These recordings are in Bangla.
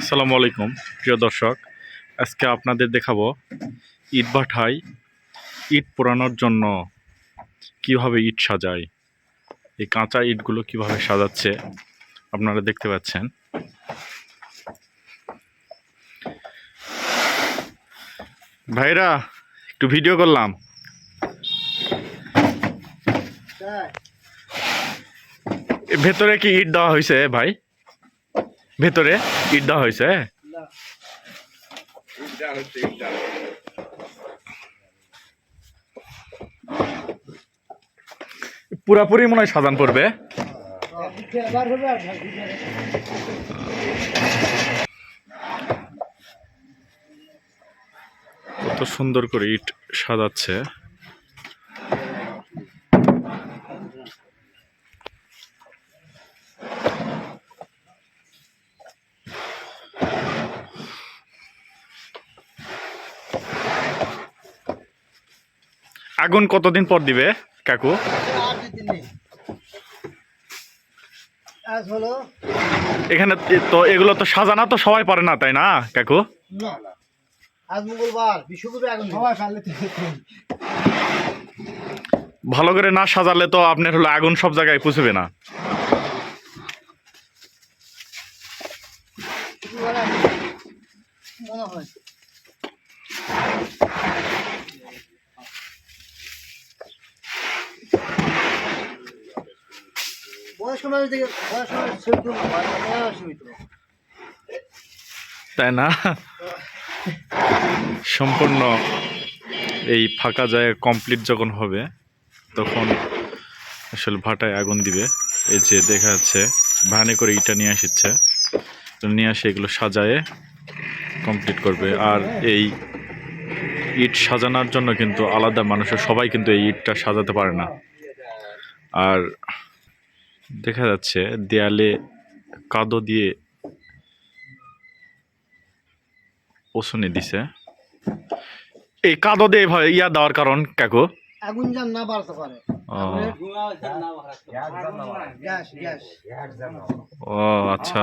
আসসালামু আলাইকুম, প্রিয় দর্শক। আজকে আপনাদের দেখাবো ইট ভাটায় ইট পোড়ানোর জন্য কীভাবে ইট সাজায়, এই কাঁচা ইটগুলো কীভাবে সাজাচ্ছে আপনারা দেখতে পাচ্ছেন। ভাইরা, একটু ভিডিও করলাম। ভেতরে কি ইট দেওয়া হয়েছে ভাই? ভেতরে দেওয়া হয়েছে। পুরাপুরি মনে হয় সাজান পড়বে। কত সুন্দর করে ইট সাজাচ্ছে। আগুন কতদিন পর দিবে কাকু? এখানে তো এগুলো তো সাজানা তো সবাই পারে না তাই না কাকু? না আজ মঙ্গলবার বিশ্বকবি আগুন সবাই ফেললে ভালো করে না সাজালে তো আপনার হলো আগুন সব জায়গায় পুষবে না। মনে হয়। তাই না? সম্পূর্ণ এই ফাঁকা জায়গা কমপ্লিট যখন হবে, তখন আসলে ভাটায় আগুন দিবে। এই যে দেখা যাচ্ছে ভ্যানে করে ইটা নিয়ে আসছে নিয়ে আসে এগুলো সাজায়ে কমপ্লিট করবে। আর এই ইট সাজানোর জন্য কিন্তু আলাদা মানুষের, সবাই কিন্তু এই ইটটা সাজাতে পারে না। আর দেখা যাচ্ছে দেয়ালে কাদো দিয়ে পছনে দিছে। এই কাদো দিয়ে ভাই ইয়া দেওয়ার কারণ কাকু? আগুন যেন না বাড়তে পারে। ও। গ্যাস গ্যাস ও আচ্ছা।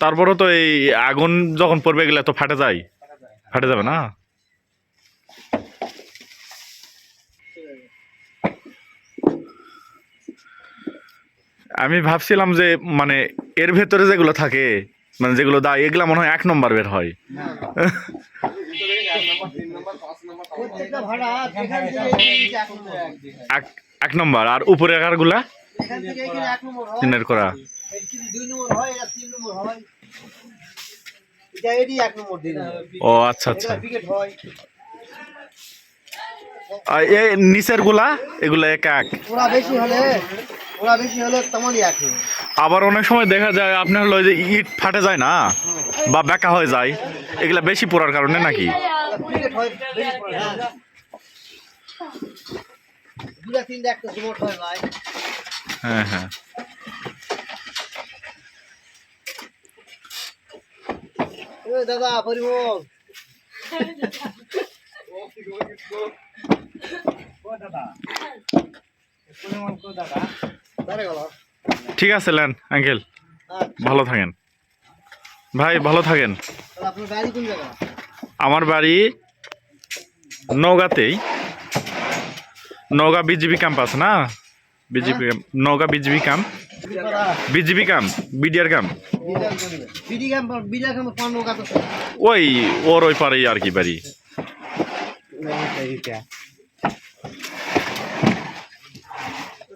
তারপরে তো এই আগুন যখন পড়বে গেলে তো ফাটে যায়। ফাটে যাবে না? আমি ভাবছিলাম যে মানে এর ভেতরে যেগুলো থাকে মানে যেগুলো দা এগুলা মনে হয় এক নম্বর বের হয়। এক নম্বর। এক এক নম্বর আর উপরে আকারগুলা? তিনের করা। ও আচ্ছা আচ্ছা। এই নিচেরগুলা এগুলা এক এক। বেশি হলে ওরা বেশি হলে তেমনই নম্বর। আবার অনেক সময় দেখা যায় আপনার হলো ওই যে ইট ফাটে যায় না বা বেঁকা হয়ে যায় এগুলা বেশি পড়ার কারণে নাকি? হয়। হ্যাঁ হয়। ও দাদা। পরিমল দাঁড়ে গেল ঠিক আছে লেন আঙ্কেল। ভালো থাকেন। ভাই ভালো থাকেন। আমার বাড়ি নওগাঁতেই। নওগাঁ বিজিবি ক্যাম্প আছে না? BGB Naogaon BGB camp. BGB camp BDR camp. ওই ওর ওই পারেই আর কি বাড়ি।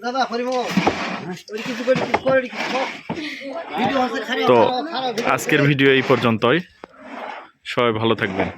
দাদা কিছু করে তো আজকের ভিডিও এই পর্যন্তই। সবাই ভালো থাকবেন।